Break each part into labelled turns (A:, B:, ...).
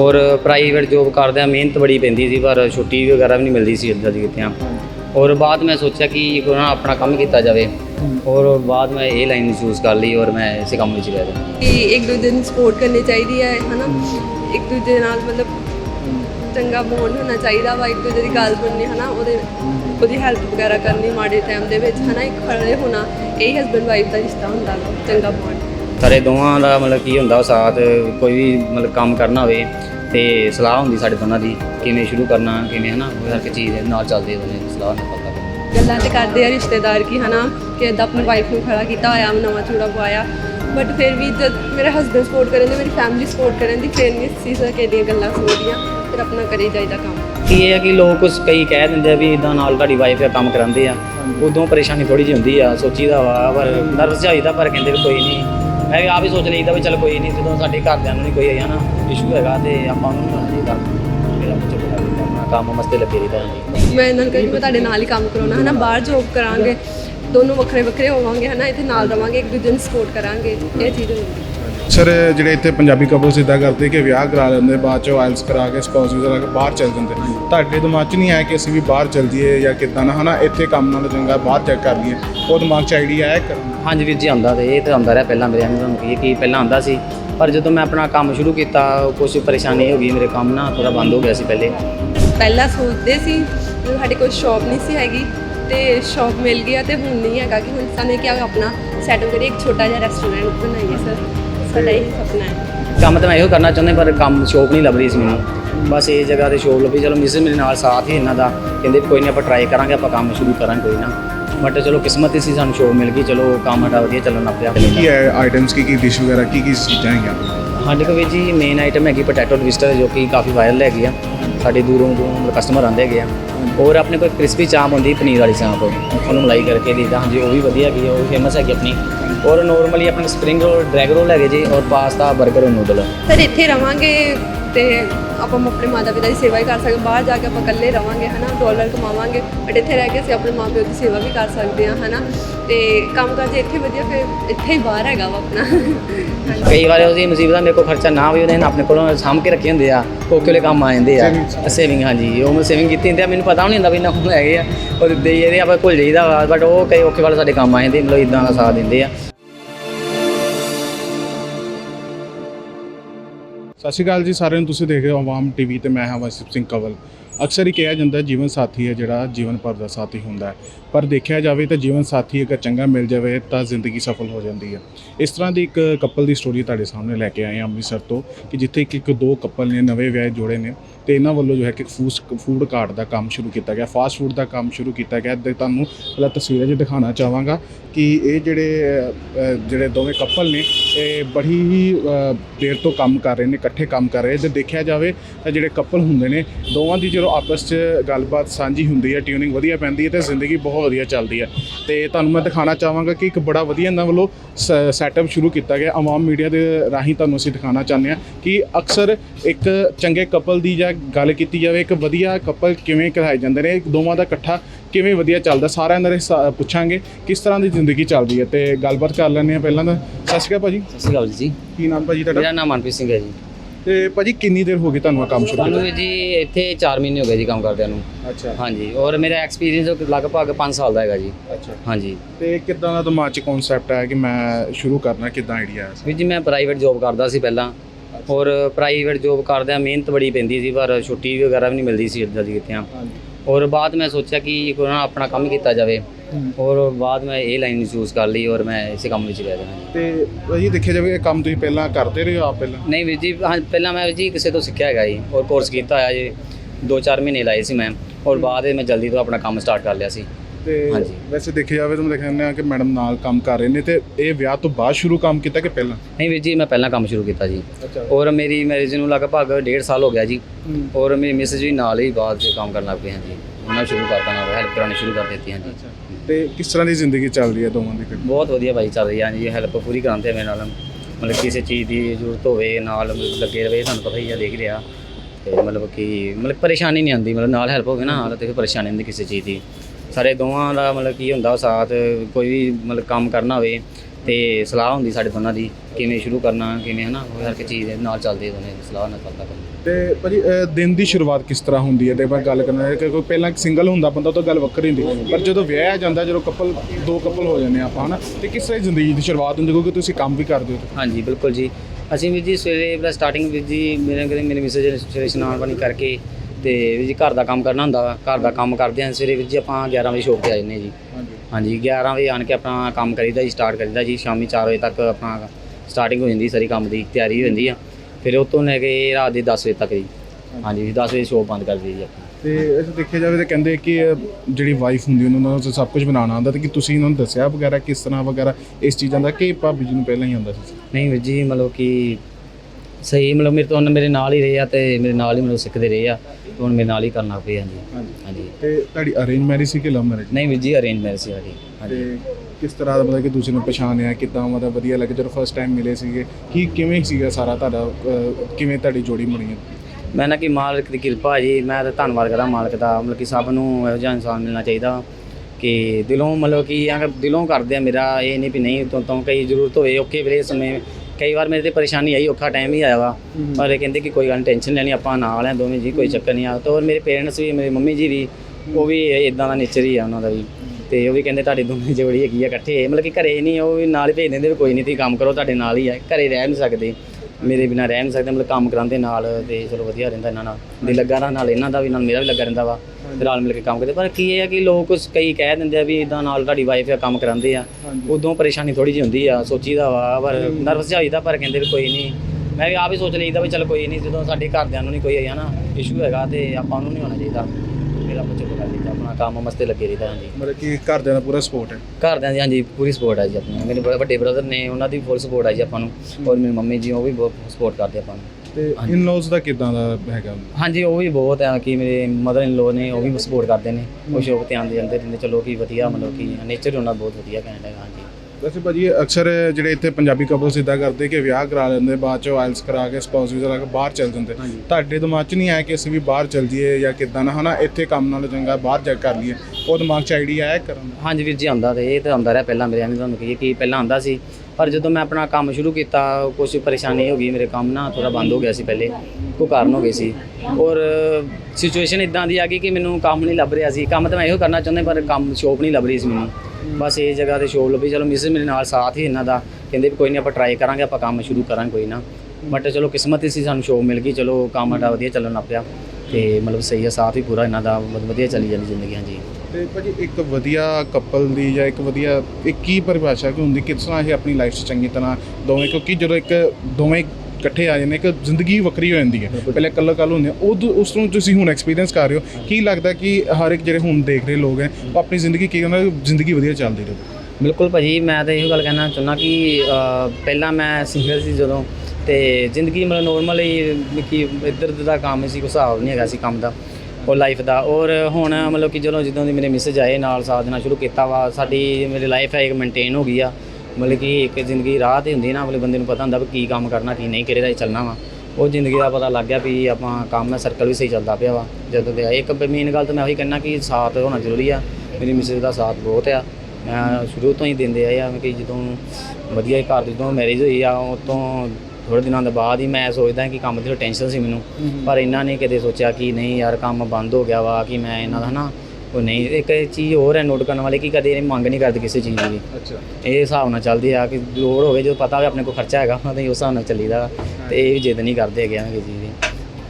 A: ਔਰ private job ਕਰਦਿਆਂ ਮਿਹਨਤ ਬੜੀ ਪੈਂਦੀ ਸੀ, ਪਰ ਛੁੱਟੀ ਵਗੈਰਾ ਵੀ ਨਹੀਂ ਮਿਲਦੀ ਸੀ ਇੱਦਾਂ ਦੀ ਕਿਤਿਆਂ ਔਰ ਬਾਅਦ ਮੈਂ ਸੋਚਿਆ ਕਿ ਕੋਈ ਨਾ ਆਪਣਾ ਕੰਮ ਕੀਤਾ ਜਾਵੇ। ਔਰ ਬਾਅਦ ਮੈਂ ਇਹ ਲਾਈਨ ਚੂਜ਼ ਕਰ ਲਈ ਔਰ ਮੈਂ ਇਸੇ ਕੰਮ ਵਿੱਚ ਰਹਿ ਗਿਆ।
B: ਕਿ ਇੱਕ ਦੂਜੇ ਨੂੰ ਸਪੋਰਟ ਕਰਨੀ ਚਾਹੀਦੀ ਹੈ, ਹਨਾ? ਇੱਕ ਦੂਜੇ ਨਾਲ ਮਤਲਬ ਚੰਗਾ ਬੌਂਡ ਹੋਣਾ ਚਾਹੀਦਾ ਵਾ, ਇੱਕ ਦੂਜੇ ਦੀ ਗੱਲ ਸੁਣਨੀ, ਹਨਾ? ਉਹਦੇ, ਉਹਦੀ ਹੈਲਪ ਵਗੈਰਾ ਕਰਨੀ ਮਾੜੇ ਟਾਈਮ ਦੇ ਵਿੱਚ, ਹਨਾ? ਇੱਕ ਖੜੇ ਹੋਣਾ, ਇਹ ਹਸਬੰਡ ਵਾਈਫ ਦਾ ਰਿਸ਼ਤਾ ਹੁੰਦਾ ਚੰਗਾ ਬੌਂਡ
A: ਸਾਰੇ ਦੋਵਾਂ ਦਾ ਮਤਲਬ ਕੀ ਹੁੰਦਾ ਸਾਥ ਕੋਈ ਵੀ ਮਤਲਬ ਕੰਮ ਕਰਨਾ ਹੋਵੇ ਤੇ ਸਲਾਹ ਹੁੰਦੀ ਸਾਡੇ ਦੋਨਾਂ ਦੀ ਕਿਵੇਂ ਸ਼ੁਰੂ ਕਰਨਾ ਕਿਵੇਂ ਹਨਾ ਹਰ ਇੱਕ ਚੀਜ਼ ਦੇ ਨਾਲ ਚੱਲਦੇ ਉਹਨੇ ਸਲਾਹ ਨਾਲ ਪਤਾ
B: ਗੱਲਾਂ ਤੇ ਕਰਦੇ ਆ ਰਿਸ਼ਤੇਦਾਰ ਕਿ ਹਨਾ ਕਿ ਇਦਾਂ ਆਪਣੀ ਵਾਈਫ ਨੂੰ ਖੜਾ ਕੀਤਾ ਹੋਇਆ ਨਵਾਂ ਚੂੜਾ ਪਵਾਇਆ। ਬਟ ਫਿਰ ਵੀ ਜਦ ਮੇਰੇ ਹਸਬੰਡ ਸਪੋਰਟ ਕਰਨ ਦੇ ਮੇਰੀ ਫੈਮਿਲੀ ਸਪੋਰਟ ਕਰਨ ਦੀ ਫਿਰ ਨਹੀਂ ਸੀ ਸਕੇ ਦੀਆਂ ਗੱਲਾਂ ਸੁਣਦੀਆਂ ਫਿਰ ਆਪਣਾ ਕਰੀ ਜਾਈਦਾ ਕੰਮ।
A: ਕੀ ਇਹ ਹੈ ਕਿ ਲੋਕ ਕੁਝ ਕਈ ਕਹਿ ਦਿੰਦੇ ਆ ਵੀ ਇਦਾਂ ਨਾਲ ਤੁਹਾਡੀ ਵਾਈਫ ਆ ਕੰਮ ਕਰਾਉਂਦੇ ਆ। ਉਦੋਂ ਪਰੇਸ਼ਾਨੀ ਥੋੜੀ ਜਿਹੀ ਹੁੰਦੀ ਆ ਸੋਚੀਦਾ ਵਾ ਪਰ ਨਰਵਸ ਜਾਈਦਾ ਪਰ ਕਹਿੰਦੇ ਕੋਈ ਨਹੀਂ। ਮੈਂ ਵੀ ਆਪ ਹੀ ਸੋਚ ਲਈਦਾ ਵੀ ਚੱਲ ਕੋਈ ਨਹੀਂ ਜਦੋਂ ਸਾਡੇ ਘਰਦਿਆਂ ਨੂੰ ਨਹੀਂ ਕੋਈ ਹੈ ਨਾ ਇਸ਼ੂ ਹੈਗਾ ਤੇ ਆਪਾਂ ਉਹਨੂੰ ਨਹੀਂ ਕਰ ਫਿਰ ਆਪਾਂ ਚੁੱਪ ਕਰ ਲਈਦਾ, ਆਪਣਾ ਕੰਮ ਮਸਤੇ ਲੱਗੇ ਰਹੀਦਾ
B: ਮੈਂ ਇਹਨਾਂ ਨੂੰ ਕਹਿੰਦੀ ਮੈਂ ਤੁਹਾਡੇ ਨਾਲ ਹੀ ਕੰਮ ਕਰਾਉਣਾ ਹੈ ਨਾ ਬਾਹਰ ਜੋਬ ਕਰਾਂਗੇ ਦੋਨੋਂ ਵੱਖਰੇ ਵੱਖਰੇ ਹੋਵਾਂਗੇ ਹੈ ਨਾ ਇੱਥੇ ਨਾਲ ਰਵਾਂਗੇ ਇੱਕ ਦੂਜੇ ਨੂੰ ਸਪੋਰਟ ਕਰਾਂਗੇ ਇਹ ਚੀਜ਼ ਹੁੰਦੀ।
C: ਸਰ ਜਿਹੜੇ ਇੱਥੇ ਪੰਜਾਬੀ ਕਪਲ ਸਿੱਧਾ ਕਰਦੇ ਕਿ ਵਿਆਹ ਕਰਾ ਲੈਂਦੇ ਬਾਅਦ ਚੋਂ ਆਇਲਸ ਕਰਾ ਕੇ ਸਪਾਊਸ ਵੀਜ਼ਾ ਲਾ ਕੇ ਬਾਹਰ ਚੱਲ ਜਾਂਦੇ। ਤੁਹਾਡੇ ਦਿਮਾਗ 'ਚ ਨਹੀਂ ਆਇਆ ਕਿ ਅਸੀਂ ਵੀ ਬਾਹਰ ਚੱਲ ਜਾਈਏ ਜਾਂ ਕਿੱਦਾਂ ਨਾ ਹਨਾ? ਇੱਥੇ ਕੰਮ ਨਾਲ ਚੰਗਾ ਬਾਹਰ ਚੈੱਕ ਕਰ ਲਈਏ। ਉਹ ਦਿਮਾਗ 'ਚ ਆਈਡੀਆ ਆਇਆ ਇੱਕ?
A: ਹਾਂਜੀ ਵੀਰ ਜੀ ਆਉਂਦਾ ਤੇ ਇਹ ਤਾਂ ਆਉਂਦਾ ਰਿਹਾ ਪਹਿਲਾਂ ਮੇਰੇ ਨੂੰ ਕੀ ਕੀ ਪਹਿਲਾਂ ਆਉਂਦਾ ਸੀ। ਪਰ ਜਦੋਂ ਮੈਂ ਆਪਣਾ ਕੰਮ ਸ਼ੁਰੂ ਕੀਤਾ ਕੁਝ ਪਰੇਸ਼ਾਨੀ ਹੋ ਗਈ ਮੇਰੇ ਕੰਮ ਨਾ ਥੋੜਾ ਬੰਦ ਹੋ ਗਿਆ ਸੀ ਪਹਿਲੇ।
B: ਪਹਿਲਾਂ ਸੋਚਦੇ ਸੀ ਕਿ ਸਾਡੇ ਕੋਲ ਸ਼ਾਪ ਨਹੀਂ ਸੀ ਹੈਗੀ ਤੇ ਸ਼ਾਪ ਮਿਲ ਗਿਆ ਤੇ ਹੁਣ ਨਹੀਂ ਹੈਗਾ ਕਿ ਹੁਣ ਸਾਨੂੰ ਕਿ ਆਪਣਾ ਸੈਟਅਪ ਕਰੀਏ ਇੱਕ ਛੋਟਾ ਜਿਹਾ ਰੈਸਟੋਰੈਂਟ ਬਣਾਈਏ ਸਰ ਸਾਡਾ ਇਹ ਸੁਪਨਾ ਹੈ।
A: ਕੰਮ ਤਾਂ ਮੈਂ ਇਹੋ ਕਰਨਾ ਚਾਹੁੰਦਾ ਪਰ ਕੰਮ ਸ਼ੋਪ ਨਹੀਂ ਲੱਭ ਰਹੀ ਸੀ ਮੈਨੂੰ। ਬਸ ਇਹ ਜਗ੍ਹਾ ਤੇ ਸ਼ੋਪ ਲੱਭੀ ਚਲੋ ਮਿਸਿਸ ਮੇਰੇ ਨਾਲ ਸਾਥ ਹੀ ਇਹਨਾਂ ਦਾ ਕਹਿੰਦੇ ਕੋਈ ਨਹੀਂ ਆਪਾਂ ਟਰਾਈ ਕਰਾਂਗੇ ਆਪਾਂ ਕੰਮ ਸ਼ੁਰੂ ਕਰਾਂਗੇ ਕੋਈ ਨਾ। ਬਟ ਚਲੋ ਕਿਸਮਤ ਹੀ ਸੀ ਸਾਨੂੰ ਸ਼ੋਪ ਮਿਲ ਗਈ ਚਲੋ ਕੰਮ ਸਾਡਾ ਵਧੀਆ ਚੱਲਣ ਲੱਗ ਪਿਆ।
C: ਕੀ ਹੈ ਆਈਟਮਸ ਕੀ ਕੀ ਡਿਸ਼ ਵਗੈਰਾ ਕੀ ਕੀ ਚੀਜ਼ਾਂ ਹੈਗੀਆਂ?
A: ਸਾਡੇ ਕੋਲ ਵੀ ਜੀ ਮੇਨ ਆਈਟਮ ਹੈਗੀ ਪੋਟੈਟੋ ਟਵਿਸਟਰ ਜੋ ਕਿ ਕਾਫੀ ਵਾਇਰਲ ਹੈਗੀ ਆ। ਸਾਡੇ ਦੂਰੋਂ ਦੂਰੋਂ ਕਸਟਮਰ ਆਉਂਦੇ ਹੈਗੇ ਆ। ਹੋਰ ਆਪਣੇ ਕੋਲ ਕ੍ਰਿਸਪੀ ਚਾਂਪ ਹੁੰਦੀ ਪਨੀਰ ਵਾਲੀ ਚਾਂਪ ਉਹਨੂੰ ਮਲਾਈ ਕਰਕੇ ਦੀਦਾ ਹਾਂਜੀ ਉਹ ਵੀ ਵਧੀਆ ਹੈਗੀ ਆ, ਉਹ ਫੇਮਸ ਹੈਗੀ ਆਪਣੀ। ਔਰ ਨੋਰਮਲੀ ਆਪਣੇ ਸਪਰਿੰਗ ਰੋਲ ਡਰੈਗ ਰੋਲ ਹੈਗੇ ਜੀ ਔਰ ਪਾਸਤਾ 버ਗਰ ਔਰ ਨੂਡਲ
B: ਸਰ ਇੱਥੇ ਰਵਾਂਗੇ ਤੇ ਆਪਾਂ ਆਪਣੇ ਮਾਤਾ ਪਿਤਾ ਦੀ ਸੇਵਾ ਹੀ ਕਰ ਸਕਦੇ ਬਾਹਰ ਜਾ ਕੇ ਆਪਾਂ ਇਕੱਲੇ ਰਵਾਂਗੇ ਹਨਾ? ਡਾਲਰ ਕਮਾਵਾਂਗੇ ਬਟ ਇੱਥੇ ਰਹਿ ਕੇ ਅਸੀਂ ਆਪਣੇ ਮਾਂ ਪਿਓ ਦੀ ਸੇਵਾ ਵੀ ਕਰ ਸਕਦੇ ਹਾਂ ਹਨਾ? ਤੇ ਕੰਮ ਕਾਜ ਇੱਥੇ ਵਧੀਆ ਫਿਰ ਇੱਥੇ ਹੀ ਬਾਹਰ ਹੈਗਾ ਵਾ ਆਪਣਾ।
A: ਕਈ ਵਾਰ ਉਹਦੀ ਮੁਸੀਬਤਾਂ ਮੇਰੇ ਕੋਲ ਖਰਚਾ ਨਾ ਵੀ ਉਹਨੇ ਆਪਣੇ ਕੋਲੋਂ ਸਾਂਭ ਕੇ ਰੱਖੇ ਹੁੰਦੇ ਆ। ਕੋਕੇ ਵਾਲੇ ਕੰਮ ਆ ਜਾਂਦੇ ਆ। ਸੇਵਿੰਗ ਹਾਂਜੀ। ਉਹ ਮੈਂ ਸੇਵਿੰਗ ਕੀਤੀ ਹੁੰਦੀ ਆ ਮੈਨੂੰ ਪਤਾ ਵੀ ਨਹੀਂ ਹੁੰਦਾ ਵੀ ਨਾ ਹੁਣ ਹੈਗੇ ਆ। ਉਹ ਦੇ ਇਹਦੇ ਆਪਾਂ ਭੁੱਲ ਜਾਈਦਾ ਵਾ ਬਟ ਉਹ ਕਈ ਔਖੇ ਵਾਲੇ ਸਾਡੇ ਕੰਮ ਆ ਜਾਂਦੇ ਮਤਲਬ ਇਦਾਂ ਦਾ ਸਾਥ ਦਿੰਦੇ ਆ।
C: ਸਤਿ ਸ਼੍ਰੀ ਅਕਾਲ ਜੀ, ਸਾਰਿਆਂ ਨੂੰ ਤੁਸੀਂ ਦੇਖ ਰਹੇ ਹੋ ਆਵਾਮ ਟੀਵੀ ਤੇ ਮੈਂ ਹਾਂ ਵਸਿਪ ਸਿੰਘ ਕਵਲ। ਅਕਸਰ ਹੀ ਕਿਹਾ ਜਾਂਦਾ, ਜੀਵਨ ਸਾਥੀ ਹੈ ਜਿਹੜਾ, ਜੀਵਨ ਭਰ ਦਾ ਸਾਥੀ ਹੁੰਦਾ ਹੈ। ਪਰ ਦੇਖਿਆ ਜਾਵੇ ਤਾਂ ਜੀਵਨ ਸਾਥੀ ਅਗਰ ਚੰਗਾ ਮਿਲ ਜਾਵੇ ਤਾਂ ਜ਼ਿੰਦਗੀ ਸਫਲ ਹੋ ਜਾਂਦੀ ਹੈ। ਇਸ ਤਰ੍ਹਾਂ ਦੀ ਇੱਕ ਕਪਲ ਦੀ ਸਟੋਰੀ ਤੁਹਾਡੇ ਸਾਹਮਣੇ ਲੈ ਕੇ ਆਏ ਹਾਂ ਅੰਮ੍ਰਿਤਸਰ ਤੋਂ ਕਿ ਜਿੱਥੇ ਇੱਕ ਇੱਕ, ਦੋ ਕਪਲ ਨੇ, ਨਵੇਂ ਵਿਆਹੇ ਜੋੜੇ ਨੇ। ਤੇ ਇਹਨਾਂ ਵੱਲੋਂ ਜੋ ਹੈ ਕਿ ਫੂਡ ਫੂਡ ਕਾਰਟ ਦਾ ਕੰਮ ਸ਼ੁਰੂ ਕੀਤਾ ਗਿਆ ਫਾਸਟ ਫੂਡ ਦਾ ਕੰਮ ਸ਼ੁਰੂ ਕੀਤਾ ਗਿਆ ਤੇ ਤੁਹਾਨੂੰ ਪਹਿਲਾਂ ਤਸਵੀਰਾਂ 'ਚ ਦਿਖਾਉਣਾ ਚਾਹਾਂਗਾ ਕਿ ਇਹ ਜਿਹੜੇ ਜਿਹੜੇ ਦੋਵੇਂ ਕਪਲ ਨੇ, ਇਹ ਬੜੀ ਹੀ ਦੇਰ ਤੋਂ ਕੰਮ ਕਰ ਰਹੇ ਨੇ, ਇਕੱਠੇ ਕੰਮ ਕਰ ਰਹੇ ਜੇ ਦੇਖਿਆ ਜਾਵੇ ਤਾਂ ਜਿਹੜੇ ਕਪਲ ਹੁੰਦੇ ਨੇ, ਦੋਵਾਂ ਦੀ ਜਦੋਂ ਆਪਸ 'ਚ ਗੱਲਬਾਤ ਸਾਂਝੀ ਹੁੰਦੀ ਹੈ ਟਿਊਨਿੰਗ ਵਧੀਆ ਪੈਂਦੀ ਹੈ ਤੇ ਜ਼ਿੰਦਗੀ ਬਹੁਤ ਵਧੀਆ ਚੱਲਦੀ ਹੈ। ਤੇ ਤੁਹਾਨੂੰ ਮੈਂ ਦਿਖਾਉਣਾ ਚਾਹਾਂਗਾ ਕਿ ਇੱਕ ਬੜਾ ਵਧੀਆ ਇਹਨਾਂ ਵੱਲੋਂ ਸੈਟਅਪ ਸ਼ੁਰੂ ਕੀਤਾ ਗਿਆ। ਆਵਾਮ ਮੀਡੀਆ ਦੇ ਰਾਹੀਂ ਤੁਹਾਨੂੰ ਅਸੀਂ ਦਿਖਾਉਣਾ ਚਾਹੁੰਦੇ ਹਾਂ ਕਿ ਅਕਸਰ ਇੱਕ ਚੰਗੇ ਕਪਲ ਦੀ ਜਾਂ ਗੱਲ ਕੀਤੀ ਜਾਵੇ ਇੱਕ ਵਧੀਆ ਕਪਲ ਕਿਵੇਂ ਕਰਾਏ ਜਾਂਦੇ ਨੇ ਦੋਵਾਂ ਦਾ ਇਕੱਠਾ ਕਿਵੇਂ ਵਧੀਆ ਚੱਲਦਾ ਸਾਰਿਆਂ ਬਾਰੇ ਸਾ- ਪੁੱਛਾਂਗੇ ਕਿਸ ਤਰ੍ਹਾਂ ਦੀ ਜ਼ਿੰਦਗੀ ਚੱਲਦੀ ਹੈ ਤੇ ਗੱਲਬਾਤ ਕਰ ਲੈਂਦੇ ਹਾਂ ਪਹਿਲਾਂ ਤਾਂ। ਸਤਿ ਸ਼੍ਰੀ ਅਕਾਲ ਭਾਜੀ।
A: ਸਤਿ ਸ਼੍ਰੀ ਅਕਾਲ ਜੀ।
C: ਕੀ ਨਾਮ ਭਾਜੀ ਤੁਹਾਡਾ?
A: ਮੇਰਾ ਨਾਮ ਮਨਪ੍ਰੀਤ ਸਿੰਘ ਹੈ ਜੀ।
C: ਤੇ ਭਾਜੀ ਕਿੰਨੀ ਦੇਰ ਹੋ ਗਈ ਤੁਹਾਨੂੰ ਇਹ ਕੰਮ ਸ਼ੁਰੂ
A: ਸਾਨੂੰ
C: ਕੀਤਾ?
A: ਜੀ ਇੱਥੇ 4 ਮਹੀਨੇ ਹੋ ਗਏ ਜੀ ਕੰਮ ਕਰਦਿਆਂ ਨੂੰ।
C: ਅੱਛਾ।
A: ਹਾਂਜੀ ਔਰ ਮੇਰਾ ਐਕਸਪੀਰੀਅੰਸ ਲਗਭਗ 5 ਸਾਲ ਦਾ ਹੈਗਾ ਜੀ।
C: ਅੱਛਾ।
A: ਹਾਂਜੀ।
C: ਤੇ ਕਿੱਦਾਂ ਦਾ ਦਿਮਾਗ 'ਚ ਕਨਸੈਪਟ ਆਇਆ ਕਿ ਮੈਂ ਸ਼ੁਰੂ ਕਰਨਾ ਕਿੱਦਾਂ ਆਈਡੀਆ ਆਇਆ? ਸੀ
A: ਵੀਰ ਜੀ ਮੈਂ ਪ੍ਰਾਈਵੇਟ ਜੋਬ ਕਰਦਾ ਸੀ ਪਹਿਲਾਂ। ਔਰ ਪ੍ਰਾਈਵੇਟ ਜੋਬ ਕਰਦਿਆਂ ਮਿਹਨਤ ਬੜੀ ਪੈਂਦੀ ਸੀ ਪਰ ਛੁੱਟੀ ਵਗੈਰਾ ਵੀ ਨਹੀਂ ਮਿਲਦੀ ਸੀ ਇੱਦਾਂ ਦੀ
C: ਹਾਂਜੀ।
A: ਔਰ ਬਾਅਦ ਮੈਂ ਸੋਚਿਆ ਕਿ ਕੋਈ ਨਾ ਆਪਣਾ ਕੰਮ ਕੀਤਾ ਜਾਵੇ। ਔਰ ਬਾਅਦ ਮੈਂ ਇਹ ਲਾਈਨ ਚੂਜ਼ ਕਰ ਲਈ ਔਰ ਮੈਂ ਇਸੇ ਕੰਮ ਵਿੱਚ ਰਹਿ ਗਿਆ। ਜੀ
C: ਤੇ ਭਾਜੀ ਦੇਖਿਆ ਜਾਵੇ ਇਹ ਕੰਮ ਤੁਸੀਂ ਪਹਿਲਾਂ ਕਰਦੇ ਰਹੇ ਹੋ ਆਪ ਪਹਿਲਾਂ?
A: ਨਹੀਂ ਵੀਰ ਜੀ ਹਾਂ ਪਹਿਲਾਂ ਮੈਂ ਵੀਰ ਜੀ ਕਿਸੇ ਤੋਂ ਸਿੱਖਿਆ ਹੈਗਾ ਜੀ ਔਰ ਕੋਰਸ ਕੀਤਾ ਹੋਇਆ ਜੀ 2-4 ਮਹੀਨੇ ਲਾਏ ਸੀ ਮੈਂ। ਔਰ ਬਾਅਦ ਵਿੱਚ ਮੈਂ ਜਲਦੀ ਤੋਂ ਆਪਣਾ ਕੰਮ ਸਟਾਰਟ ਕਰ ਲਿਆ ਸੀ।
C: ਤੇ
A: ਹਾਂਜੀ।
C: ਵੈਸੇ ਦੇਖਿਆ ਜਾਵੇ ਤਾਂ ਮੈਂ ਦੇਖਿਆ ਆ ਕਿ ਮੈਡਮ ਨਾਲ ਕੰਮ ਕਰ ਰਹੇ ਨੇ ਤੇ ਇਹ ਵਿਆਹ ਤੋਂ ਬਾਅਦ ਸ਼ੁਰੂ ਕੰਮ ਕੀਤਾ ਕਿ ਪਹਿਲਾਂ?
A: ਨਹੀਂ ਵੀਰ ਜੀ ਮੈਂ ਪਹਿਲਾਂ ਕੰਮ ਸ਼ੁਰੂ ਕੀਤਾ ਜੀ।
C: ਅੱਛਾ।
A: ਔਰ ਮੇਰੀ ਮੈਰਿਜ ਨੂੰ ਲਗਭਗ 1.5 ਸਾਲ ਹੋ ਗਿਆ ਜੀ। ਔਰ ਮੇਰੀ ਮਿਸਿਸ ਵੀ ਨਾਲ ਹੀ ਬਾਅਦ 'ਚ ਕੰਮ ਕਰਨ ਲੱਗ ਪਏ ਹਾਂ ਜੀ। ਉਹਨਾਂ ਸ਼ੁਰੂ ਕਰਤਾ ਨਾਲ ਹੈਲਪ ਕਰਾਉਣੀ ਸ਼ੁਰੂ ਕਰ ਦਿੱਤੀ ਹਾਂ ਜੀ।
C: ਤੇ ਕਿਸ ਤਰ੍ਹਾਂ ਦੀ ਜ਼ਿੰਦਗੀ ਚੱਲ ਰਹੀ ਹੈ ਦੋਵਾਂ ਦੀ
A: ਬਹੁਤ ਵਧੀਆ ਭਾਈ ਚੱਲ ਰਹੀ ਹੈ ਜੀ ਹੈਲਪ ਪੂਰੀ ਕਰਾਉਂਦੇ ਆ ਮੇਰੇ ਨਾਲ। ਮਤਲਬ ਕਿਸੇ ਚੀਜ਼ ਦੀ ਜ਼ਰੂਰਤ ਹੋਵੇ ਨਾਲ ਲੱਗੇ ਰਵੇ ਤੁਹਾਨੂੰ ਪਤਾ ਹੀ ਆ ਦੇਖ ਰਿਹਾ। ਤੇ ਮਤਲਬ ਕਿ ਮਤਲਬ ਪਰੇਸ਼ਾਨੀ ਨਹੀਂ ਆਉਂਦੀ। ਮਤਲਬ ਨਾਲ ਹੈਲਪ ਹੋਵੇ ਨਾ ਹਾਲਤ ਤੇ ਫਿਰ ਪਰੇਸ਼ਾਨੀ ਨਹੀਂ ਹੁੰਦੀ ਕਿਸੇ ਚੀਜ਼ ਦੀ। ਸਾਰੇ ਦੋਵਾਂ ਦਾ ਮਤਲਬ ਕੀ ਹੁੰਦਾ ਸਾਥ ਕੋਈ ਵੀ ਮਤਲਬ ਕੰਮ ਕਰਨਾ ਹੋਵੇ ਤੇ ਸਲਾਹ ਹੁੰਦੀ ਸਾਡੇ ਦੋਨਾਂ ਦੀ ਕਿਵੇਂ ਸ਼ੁਰੂ ਕਰਨਾ ਕਿਵੇਂ ਹਨਾ ਉਹ ਹਰ ਇੱਕ ਚੀਜ਼ ਦੇ ਨਾਲ ਚੱਲਦੇ ਦੋਨੇ ਸਲਾਹ ਨਾਲ ਚੱਲਦਾ ਕੰਮ।
C: ਤੇ ਭਾਜੀ ਅਹ, ਦਿਨ ਦੀ ਸ਼ੁਰੂਆਤ ਕਿਸ ਤਰ੍ਹਾਂ ਹੁੰਦੀ ਹੈ? ਤੇ ਮੈਂ ਗੱਲ ਕਰਨਾ ਕਿ ਕੋਈ ਪਹਿਲਾਂ ਸਿੰਗਲ ਹੁੰਦਾ ਬੰਦਾ ਤਾਂ ਗੱਲ ਵੱਖਰੀ ਹੁੰਦੀ ਪਰ ਜਦੋਂ ਵਿਆਹ ਜਾਂਦਾ ਜਦੋਂ ਕਪਲ ਦੋ ਕਪਲ ਹੋ ਜਾਂਦੇ ਆਪਾਂ ਹਨਾ ਤੇ ਕਿਸ ਤਰ੍ਹਾਂ ਜ਼ਿੰਦਗੀ ਦੀ ਸ਼ੁਰੂਆਤ ਹੁੰਦੀ ਕਿਉਂਕਿ ਤੁਸੀਂ ਕੰਮ ਵੀ ਕਰਦੇ ਹੋ
A: ਹਾਂਜੀ ਬਿਲਕੁਲ ਜੀ। ਅਸੀਂ ਵੀ ਜੀ ਸਵੇਰੇ ਬੜਾ ਸਟਾਰਟਿੰਗ ਵਿੱਚ ਜੀ ਮੇਰੇ ਕਦੇ ਮੇਰੇ ਮਿਸੇਜ ਸਵੇਰੇ ਇਸ਼ਨਾਨ ਪਾਣੀ ਕਰਕੇ ਤੇ ਵੀ ਜੀ ਘਰ ਦਾ ਕੰਮ ਕਰਨਾ ਹੁੰਦਾ ਵਾ ਘਰ ਦਾ ਕੰਮ ਕਰਦੇ ਹਾਂ ਸਵੇਰੇ ਵੀ ਜੀ ਆਪਾਂ 11 ਵਜੇ ਸ਼ੋਪ ਤੇ ਆ ਜਾਂਦੇ ਹਾਂ ਜੀ।
C: ਹਾਂਜੀ।
A: ਹਾਂਜੀ 11 ਵਜੇ ਆਣ ਕੇ ਆਪਣਾ ਕੰਮ ਕਰੀਦਾ ਜੀ ਸਟਾਰਟ ਕਰੀਦਾ ਜੀ ਸ਼ਾਮੀ 4 ਵਜੇ ਤੱਕ ਆਪਣਾ ਸਟਾਰਟਿੰਗ ਹੋ ਜਾਂਦੀ ਸਾਰੀ ਕੰਮ ਦੀ ਤਿਆਰੀ ਹੋ ਜਾਂਦੀ ਆ। ਫਿਰ ਉਹ ਤੋਂ ਲੈ ਕੇ ਰਾਤ ਦੇ 10 ਵਜੇ ਤੱਕ ਜੀ। ਹਾਂਜੀ। 10 ਵਜੇ ਸ਼ੋਪ ਬੰਦ ਕਰ ਦਈਦੀ ਜੀ ਆਪਣੀ।
C: ਤੇ ਇਹ ਦੇਖਿਆ ਜਾਵੇ ਤਾਂ ਕਹਿੰਦੇ ਕਿ ਜਿਹੜੀ ਵਾਈਫ ਹੁੰਦੀ ਉਹਨਾਂ ਨੂੰ ਸਭ ਕੁਝ ਬਣਾਉਣਾ ਆਉਂਦਾ ਤੇ ਕਿ ਤੁਸੀਂ ਉਹਨਾਂ ਨੂੰ ਦੱਸਿਆ ਵਗੈਰਾ ਕਿਸ ਤਰ੍ਹਾਂ ਵਗੈਰਾ ਇਸ ਚੀਜ਼ਾਂ ਦਾ ਕਿ ਭਾਬੀ ਜੀ ਨੂੰ ਪਹਿਲਾਂ ਹੀ ਆਉਂਦਾ ਸੀ?
A: ਨਹੀਂ ਵੀਰ ਜੀ ਮਤਲਬ ਕਿ ਸਹੀ ਮਤਲਬ ਮੇਰੇ ਤੋਂ ਮੇਰੇ ਨਾਲ ਹੀ ਰਹੇ ਆ ਤੇ ਮੇਰੇ ਨਾਲ ਹੀ ਮਤਲਬ ਸਿੱਖਦੇ ਰਹੇ ਆ ਤੇ ਹੁਣ ਮੇਰੇ ਨਾਲ ਹੀ ਕਰਨਾ ਪਿਆ ਹਾਂਜੀ
C: ਹਾਂਜੀ।
A: ਹਾਂਜੀ।
C: ਤੇ ਤੁਹਾਡੀ ਅਰੇਂਜ ਮੈਰਿਜ ਸੀ ਕਿ ਲਵ ਮੈਰਿਜ
A: ਨਹੀਂ ਵੀਰ ਜੀ ਅਰੇਂਜ ਮੈਰਿਜ ਸੀ ਸਾਡੀ। ਹਾਂਜੀ।
C: ਤੇ ਕਿਸ ਤਰ੍ਹਾਂ ਦਾ ਮਤਲਬ ਕਿ ਤੁਸੀਂ ਨੂੰ ਪਛਾਣਿਆ ਕਿਦਾਂ ਮਤਲਬ ਵਧੀਆ ਲੱਗਾ? ਜਦੋਂ ਫਸਟ ਟਾਈਮ ਮਿਲੇ ਸੀਗੇ ਕੀ ਕਿਵੇਂ ਸੀਗਾ ਸਾਰਾ ਤੁਹਾਡਾ ਅਹ, ਕਿਵੇਂ ਤੁਹਾਡੀ ਜੋੜੀ ਬਣੀ ਹੈ
A: ਮੈਂ ਨਾ ਕਿ ਮਾਲਕ ਦੀ ਕਿਰਪਾ ਜੀ ਮੈਂ ਤਾਂ ਧੰਨਵਾਦ ਕਰਦਾ ਮਾਲਕ ਦਾ ਮਤਲਬ ਕਿ ਸਭ ਨੂੰ ਇਹੋ ਜਿਹਾ ਇਨਸਾਨ ਮਿਲਣਾ ਚਾਹੀਦਾ ਕਿ ਦਿਲੋਂ ਮਤਲਬ ਕਿ ਅਗਰ ਦਿਲੋਂ ਕਰਦੇ ਆ ਮੇਰਾ ਇਹ ਨਹੀਂ ਵੀ ਨਹੀਂ ਤੋਂ ਤੋਂ ਕਈ ਜ਼ਰੂਰਤ ਹੋਏ ਔਖੇ ਵੇਲੇ ਸਮੇਂ ਕਈ ਵਾਰ ਮੇਰੇ ਤੇ ਪਰੇਸ਼ਾਨੀ ਆਈ ਔਖਾ ਟਾਈਮ ਹੀ ਆਇਆ ਵਾ। ਪਰ ਇਹ ਕਹਿੰਦੇ ਕਿ ਕੋਈ ਗੱਲ ਟੈਨਸ਼ਨ ਲੈਣੀ ਆਪਾਂ ਨਾਲ ਆ ਦੋਵੇਂ ਜੀ ਕੋਈ ਚੱਕਰ ਨਹੀਂ ਆ। ਤਾਂ ਔਰ ਮੇਰੇ ਪੇਰੈਂਟਸ ਵੀ ਮੇਰੇ ਮੰਮੀ ਜੀ ਵੀ ਉਹ ਵੀ ਇਦਾਂ ਦਾ ਨੇਚਰ ਹੀ ਆ ਉਹਨਾਂ ਦਾ ਵੀ। ਤੇ ਉਹ ਵੀ ਕਹਿੰਦੇ ਤੁਹਾਡੀ ਦੋਵੇਂ ਜੋੜੀ ਹੈਗੀ ਆ ਇਕੱਠੇ। ਮਤਲਬ ਕਿ ਘਰੇ ਨਹੀਂ ਉਹ ਵੀ ਨਾਲ ਹੀ ਭੇਜ ਦਿੰਦੇ ਵੀ ਕੋਈ ਨਹੀਂ ਤੁਸੀਂ ਕੰਮ ਕਰੋ ਤੁਹਾਡੇ ਨਾਲ ਹੀ ਆ। ਘਰੇ ਰਹਿ ਨਹੀਂ ਸਕਦੇ। ਮੇਰੇ ਬਿਨਾ ਰਹਿ ਨਹੀਂ ਸਕਦੇ ਮਤਲਬ ਕੰਮ ਕਰਾਉਂਦੇ ਨਾਲ ਤੇ ਚਲੋ ਵਧੀਆ ਰਹਿੰਦਾ ਇਹਨਾਂ ਨਾਲ। ਦਿਲ ਲੱਗਾ ਨਾਲ ਇਹਨਾਂ ਦਾ ਵੀ ਨਾਲ ਮੇਰਾ ਵੀ ਲੱਗਾ ਰਹਿੰਦਾ ਵਾ। ਨਾਲ ਮਿਲ ਕੇ ਕੰਮ ਕਰਦੇ। ਪਰ ਕੀ ਇਹ ਆ ਕਿ ਲੋਕ ਕਈ ਕਹਿ ਦਿੰਦੇ ਆ ਵੀ ਇਦਾਂ ਨਾਲ ਤੁਹਾਡੀ ਵਾਈਫ ਆ ਕੰਮ ਕਰਾਉਂਦੇ ਆ। ਉਦੋਂ ਪਰੇਸ਼ਾਨੀ ਥੋੜੀ ਜਿਹੀ ਹੁੰਦੀ ਆ ਸੋਚੀਦਾ ਵਾ ਪਰ ਨਰਵਸ ਜਿਹਾ ਹੋਈਦਾ ਪਰ ਕਹਿੰਦੇ ਵੀ ਕੋਈ ਨਹੀਂ ਮੈਂ ਵੀ ਆਪ ਹੀ ਸੋਚ ਲਈਦਾ ਵੀ ਚਲ ਕੋਈ ਨਹੀਂ ਜਦੋਂ ਸਾਡੇ ਘਰਦਿਆਂ ਨੂੰ ਨਹੀਂ ਕੋਈ ਹੈ ਨਾ ਇਸ਼ੂ ਹੈਗਾ ਤੇ ਆਪਾਂ ਨੂੰ ਨਹੀਂ ਹੋਣਾ ਚਾਹੀਦਾ। ਆਪਾਂ ਚੁੱਪ ਕਰ ਲਈਦਾ ਆਪਣਾ ਕੰਮ ਮਸਤੇ ਲੱਗੇ ਰਹੀਦਾ ਹਾਂਜੀ।
C: ਮਤਲਬ ਕਿ ਘਰਦਿਆਂ ਦਾ ਪੂਰਾ ਸਪੋਰਟ ਹੈ।
A: ਘਰਦਿਆਂ ਦੀ ਹਾਂਜੀ ਪੂਰੀ ਸਪੋਰਟ ਹੈ ਜੀ ਆਪਣੀ। ਮੇਰੇ ਵੱਡੇ ਬ੍ਰਦਰ ਨੇ ਉਹਨਾਂ ਦੀ ਫੁੱਲ ਸਪੋਰਟ ਹੈ ਜੀ ਆਪਾਂ ਨੂੰ। ਔਰ ਮੇਰੀ ਮੰਮੀ ਜੀ ਉਹ ਵੀ ਬਹੁਤ ਸਪੋਰਟ ਕਰਦੇ ਆਪਾਂ ਨੂੰ।
C: ਤੇ ਇਨ-ਲॉज ਦਾ ਕਿਦਾਂ ਦਾ ਹੈਗਾ?
A: ਹਾਂਜੀ ਉਹ ਵੀ ਬਹੁਤ ਹੈ ਕਿ ਮੇਰੇ ਮਦਰ ਇਨ ਲੋ ਨੇ ਉਹ ਵੀ ਸਪੋਰਟ ਕਰਦੇ ਨੇ। ਉਹ ਸ਼ੌਪ ਤੇ ਆਉਂਦੇ ਜਾਂਦੇ ਰਹਿੰਦੇ ਚਲੋ ਕੀ ਵਧੀਆ ਮਤਲਬ ਕਿ ਨੇਚਰ ਉਹਨਾਂ ਦਾ ਬਹੁਤ ਵਧੀਆ ਹੈਗਾ ਹਾਂਜੀ।
C: ਵੈਸੇ ਭਾਜੀ ਅਕਸਰ ਜਿਹੜੇ ਇੱਥੇ ਪੰਜਾਬੀ ਕਪਲਸ ਇਦਾਂ ਕਰਦੇ ਕਿ ਵਿਆਹ ਕਰਾ ਲੈਂਦੇ ਬਾਅਦ ਚੋਂ ਆਇਲਸ ਕਰਾ ਕੇ ਸਪਾਊਸ ਵੀਜ਼ਾ ਲਾ ਕੇ ਬਾਹਰ ਚੱਲ ਜਾਂਦੇ। ਤੁਹਾਡੇ ਦਿਮਾਗ 'ਚ ਨਹੀਂ ਆਇਆ ਕਿ ਅਸੀਂ ਵੀ ਬਾਹਰ ਚੱਲ ਜਾਈਏ ਜਾਂ ਕਿਦਾਂ ਨਾ ਹਨਾ? ਇੱਥੇ ਕੰਮ ਨਾਲੋਂ ਚੰਗਾ ਬਾਹਰ ਜਾ ਕੇ ਕਰ ਲਈਏ। ਉਹ ਦਿਮਾਗ 'ਚ ਆਈਡੀਆ ਆਇਆ ਕਰਨ ਦਾ
A: ਹਾਂਜੀ ਵੀਰ ਜੀ ਆਉਂਦਾ ਤੇ ਇਹ ਤਾਂ ਆਉਂਦਾ ਰਿਹਾ ਪਹਿਲਾਂ ਮੇਰੇ ਐਵੇਂ ਤੁਹਾਨੂੰ ਕਹੀਏ ਕਿ ਪਹਿਲਾਂ ਆਉਂਦਾ ਸੀ। ਪਰ ਜਦੋਂ ਮੈਂ ਆਪਣਾ ਕੰਮ ਸ਼ੁਰੂ ਕੀਤਾ ਕੁਝ ਪਰੇਸ਼ਾਨੀ ਹੋ ਗਈ ਮੇਰੇ ਕੰਮ ਨਾ ਥੋੜਾ ਬੰਦ ਹੋ ਗਿਆ ਸੀ ਪਹਿਲੇ। ਕੋਈ ਕਾਰਨ ਹੋ ਗਏ ਸੀ। ਔਰ ਸਿਚੁਏਸ਼ਨ ਇਦਾਂ ਦੀ ਆ ਗਈ ਕਿ ਮੈਨੂੰ ਕੰਮ ਨਹੀਂ ਲੱਭ ਰਿਹਾ ਸੀ। ਕੰਮ ਤਾਂ ਮੈਂ ਇਹੋ ਕਰਨਾ ਚਾਹੁੰਦਾ ਪਰ ਕੰਮ ਸ਼ੋਪ ਨਹੀਂ ਲੱਭ ਰਹੀ ਸੀ ਮੈਨੂੰ। ਬਸ ਇਹ ਜਗ੍ਹਾ ਤੇ ਸ਼ੋਪ ਲੱਭੀ। ਚਲੋ ਮਿਸਿਸ ਮੇਰੇ ਨਾਲ ਸਾਥ ਹੀ ਇਹਨਾਂ ਦਾ। ਕਹਿੰਦੇ ਵੀ ਕੋਈ ਨਹੀਂ ਆਪਾਂ ਟਰਾਈ ਕਰਾਂਗੇ, ਆਪਾਂ ਕੰਮ ਸ਼ੁਰੂ ਕਰਾਂਗੇ, ਕੋਈ ਨਾ। ਬਟ ਚਲੋ ਕਿਸਮਤ ਹੀ ਸੀ, ਸਾਨੂੰ ਸ਼ੋਪ ਮਿਲ ਗਈ। ਚਲੋ ਕੰਮ ਸਾਡਾ ਵਧੀਆ ਚੱਲਣ ਲੱਗ ਪਿਆ। ਤੇ ਮਤਲਬ ਸਹੀ ਹੈ ਸਾਥ ਵੀ ਪੂਰਾ ਇਹਨਾਂ ਦਾ। ਮਤਲਬ ਵਧੀਆ ਚੱਲੀ ਜਾਂਦੀ ਜ਼ਿੰਦਗੀ, ਹਾਂਜੀ।
C: ਤੇ ਭਾਜੀ ਇੱਕ ਵਧੀਆ ਕਪਲ ਦੀ ਜਾਂ ਇੱਕ ਵਧੀਆ, ਇੱਕ ਕੀ ਪਰਿਭਾਸ਼ਾ ਕਿ ਹੁੰਦੀ, ਕਿਸ ਤਰ੍ਹਾਂ ਇਹ ਆਪਣੀ ਲਾਈਫ 'ਚ ਚੰਗੀ ਤਰ੍ਹਾਂ ਦੋਵੇਂ, ਕਿਉਂਕਿ ਜਦੋਂ ਇੱਕ ਦੋਵੇਂ ਇਕੱਠੇ ਆ ਜਾਂਦੇ ਇੱਕ ਜ਼ਿੰਦਗੀ ਵੱਖਰੀ ਹੋ ਜਾਂਦੀ ਹੈ। ਪਹਿਲੇ ਇਕੱਲਾ ਕੱਲ ਹੁੰਦੇ ਆ। ਉਹ ਉਸ ਨੂੰ ਤੁਸੀਂ ਹੁਣ ਐਕਸਪੀਰੀਅੰਸ ਕਰ ਰਹੇ ਹੋ, ਕੀ ਲੱਗਦਾ ਕਿ ਹਰ ਇੱਕ ਜਿਹੜੇ ਹੁਣ ਦੇਖ ਰਹੇ ਲੋਕ ਹੈ, ਉਹ ਆਪਣੀ ਜ਼ਿੰਦਗੀ ਕੀ ਉਹਨਾਂ ਦੀ ਜ਼ਿੰਦਗੀ ਵਧੀਆ ਚੱਲਦੀ ਰਹੇ?
A: ਬਿਲਕੁਲ ਭਾਜੀ, ਮੈਂ ਤਾਂ ਇਹੋ ਗੱਲ ਕਹਿਣਾ ਚਾਹੁੰਦਾ ਕਿ ਪਹਿਲਾਂ ਮੈਂ ਸਿੰਗਲ ਸੀ ਜਦੋਂ, ਤੇ ਜ਼ਿੰਦਗੀ ਮਤਲਬ ਨੋਰਮਲ ਹੀ ਕਿ ਇੱਧਰ ਦਾ ਕੰਮ ਸੀ, ਕੋਈ ਹਿਸਾਬ ਨਹੀਂ ਹੈਗਾ ਸੀ ਕੰਮ ਦਾ, ਉਹ ਲਾਈਫ ਦਾ। ਔਰ ਹੁਣ ਮਤਲਬ ਕਿ ਜਦੋਂ ਜਦੋਂ ਦੀ ਮੇਰੇ ਮੈਸੇਜ ਆਏ ਨਾਲ, ਸਾਥ ਦੇਣਾ ਸ਼ੁਰੂ ਕੀਤਾ ਵਾ, ਸਾਡੀ ਮੇਰੀ ਲਾਈਫ ਹੈ ਇੱਕ ਮੇਨਟੇਨ ਹੋ ਗਈ ਆ। ਮਤਲਬ ਕਿ ਇੱਕ ਜ਼ਿੰਦਗੀ ਰਾਹ ਤੇ ਹੁੰਦੀ ਨਾ ਮਤਲਬ ਬੰਦੇ ਨੂੰ ਪਤਾ ਹੁੰਦਾ ਵੀ ਕੀ ਕੰਮ ਕਰਨਾ ਕੀ ਨਹੀਂ ਕਿਹੜੇ ਦਾ ਚੱਲਣਾ ਵਾ। ਉਹ ਜ਼ਿੰਦਗੀ ਦਾ ਪਤਾ ਲੱਗ ਗਿਆ ਵੀ ਆਪਾਂ ਕੰਮ ਹੈ ਸਰਕਲ ਵੀ ਸਹੀ ਚੱਲਦਾ ਪਿਆ ਵਾ ਜਦੋਂ ਦੇ ਇੱਕ ਮੇਨ ਗੱਲ ਤਾਂ ਮੈਂ ਉਹੀ ਕਹਿਣਾ ਕਿ ਸਾਥ ਹੋਣਾ ਜ਼ਰੂਰੀ ਆ। ਮੇਰੀ ਮਿਸਿਸ ਦਾ ਸਾਥ ਬਹੁਤ ਆ। ਮੈਂ ਸ਼ੁਰੂ ਤੋਂ ਹੀ ਦਿੰਦੇ ਆਏ ਆ ਕਿ ਜਦੋਂ ਵਧੀਆ ਘਰ ਦੀ ਜਦੋਂ ਮੈਰਿਜ ਹੋਈ ਆ ਉਹ ਤੋਂ ਥੋੜੇ ਦਿਨਾਂ ਦੇ ਬਾਅਦ ਹੀ ਮੈਂ ਸੋਚਦਾ ਕਿ ਕੰਮ ਦੀ ਟੈਨਸ਼ਨ ਸੀ ਮੈਨੂੰ। ਪਰ ਇਹਨਾਂ ਨੇ ਕਦੇ ਸੋਚਿਆ ਕਿ ਨਹੀਂ ਯਾਰ ਕੰਮ ਬੰਦ ਹੋ ਗਿਆ ਵਾ ਕਿ ਮੈਂ ਇਹਨਾਂ ਦਾ ਹਨਾ ਉਹ ਨਹੀਂ ਇੱਕ ਚੀਜ਼ ਹੋਰ ਹੈ ਨੋਟ ਕਰਨ ਵਾਲੀ ਕਿ ਕਦੇ ਇਹ ਮੰਗ ਨਹੀਂ ਕਰਦੇ ਕਿਸੇ ਚੀਜ਼ ਦੀ।
C: ਅੱਛਾ।
A: ਇਹ ਹਿਸਾਬ ਨਾਲ ਚੱਲਦੇ ਆ ਕਿ ਲੋੜ ਹੋਵੇ ਜਦੋਂ ਪਤਾ ਹੋਵੇ ਆਪਣੇ ਕੋਲ ਖਰਚਾ ਹੈਗਾ ਤਾਂ ਉਸ ਹਿਸਾਬ ਨਾਲ ਚੱਲੀਦਾ। ਤੇ ਇਹ ਜਿੱਦ ਨਹੀਂ ਕਰਦੇ ਹੈਗੇ ਐਵੇਂ ਕਿਸੇ ਚੀਜ਼ ਦੀ।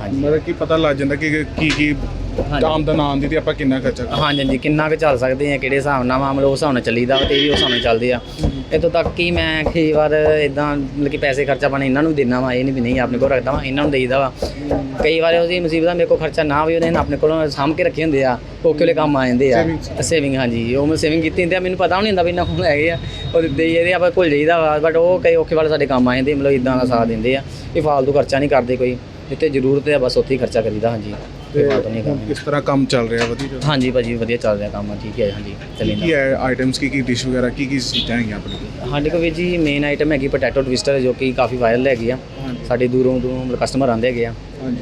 A: ਹਾਂਜੀ।
C: ਮਤਲਬ ਕਿ ਪਤਾ ਲੱਗ ਜਾਂਦਾ ਕਿ ਕੀ ਕੀ
A: ਹਾਂਜੀ।
C: ਆਮਦਨ ਆਉਂਦੀ ਤੇ ਆਪਾਂ ਕਿੰਨਾ ਖਰਚਾ ਕਰ
A: ਹਾਂਜੀ ਹਾਂਜੀ ਕਿੰਨਾ ਕੁ ਚੱਲ ਸਕਦੇ ਆ ਕਿਹੜੇ ਹਿਸਾਬ ਨਾਲ ਮਾਮਲਾ ਉਸ ਹਿਸਾਬ ਨਾਲ ਚੱਲੀਦਾ ਵਾ ਤੇ ਇਹ ਵੀ ਉਸ ਹਿਸਾਬ ਨਾਲ ਚੱਲਦੇ ਆ ਇੱਥੋਂ ਤੱਕ ਕਿ ਮੈਂ ਕਈ ਵਾਰ ਇਦਾਂ ਮਤਲਬ ਕਿ ਪੈਸੇ ਖਰਚਾ ਪਾਣੀ ਇਹਨਾਂ ਨੂੰ ਦੇਣਾ ਵਾ ਇਹ ਨਹੀਂ ਵੀ ਨਹੀਂ ਆਪਣੇ ਕੋਲ ਰੱਖਦਾ ਵਾ ਇਹਨਾਂ ਨੂੰ ਦੇਈਦਾ ਵਾ ਕਈ ਵਾਰ ਉਹਦੀ ਮੁਸੀਬਤਾਂ ਮੇਰੇ ਕੋਲ ਖਰਚਾ ਨਾ ਵੀ ਉਹਨੇ ਆਪਣੇ ਕੋਲੋਂ ਸਾਂਭ ਕੇ ਰੱਖੇ ਹੁੰਦੇ ਆ ਔਖੇ ਵੇਲੇ ਕੰਮ ਆ ਜਾਂਦੇ ਆ। ਸੇਵਿੰਗ ਹਾਂਜੀ ਉਹ ਮੈਂ ਸੇਵਿੰਗ ਕੀਤੀ ਹੁੰਦੀ ਆ ਮੈਨੂੰ ਪਤਾ ਵੀ ਨਹੀਂ ਹੁੰਦਾ ਵੀ ਇਹਨਾਂ ਕੋਲ ਹੈਗੇ ਆ ਉਹ ਹੀ ਇਹਦੇ ਆਪਾਂ ਭੁੱਲ ਜਾਈਦਾ ਵਾ ਬਟ ਉਹ ਕਈ ਔਖੇ ਵਾਲੇ ਸਾਡੇ ਕੰਮ ਆ ਜਾਂਦੇ ਮਤਲਬ ਇਦਾਂ ਦਾ ਸਾਥ ਦਿੰਦੇ ਆ ਇਹ ਫਾਲਤੂ ਖਰਚਾ ਨਹੀਂ ਕਰਦੇ ਕੋਈ ਜਿੱਥੇ ਜ਼ਰੂਰਤ ਹੈ ਬਸ ਉੱਥੇ ਹੀ ਖਰਚਾ ਕਰੀਦਾ ਹਾਂਜੀ
C: ਤੇ
A: ਤੇ ਫਾਲਤੂ ਨਹੀਂ
C: ਹੁਣ
A: ਕਰਨਾ।
C: ਕਿਸ ਤਰ੍ਹਾਂ ਕੰਮ ਚੱਲ ਰਿਹਾ ਵਧੀਆ?
A: ਹਾਂਜੀ ਭਾਜੀ ਵਧੀਆ ਚੱਲ ਰਿਹਾ ਕੰਮ ਠੀਕ ਹੈ ਹਾਂਜੀ ਚੱਲੀ
C: ਕੀ ਹੈ ਆਈਟਮਸ ਕੀ ਕੀ ਡਿਸ਼ ਵਗੈਰਾ ਕੀ ਕੀ ਚੀਜ਼ਾਂ ਹੈਗੀਆਂ ਆਪਣੇ ਕੋਲ?
A: ਸਾਡੇ ਕੋਲ ਵੀ ਜੀ ਮੇਨ ਆਈਟਮ ਹੈਗੀ ਪੋਟੈਟੋ ਟਵਿਸਟਰ ਜੋ ਕਿ ਕਾਫੀ ਵਾਇਰਲ ਹੈਗੀ ਆ। ਸਾਡੇ ਦੂਰੋਂ ਦੂਰੋਂ ਕਸਟਮਰ ਆਉਂਦੇ ਹੈਗੇ ਆ।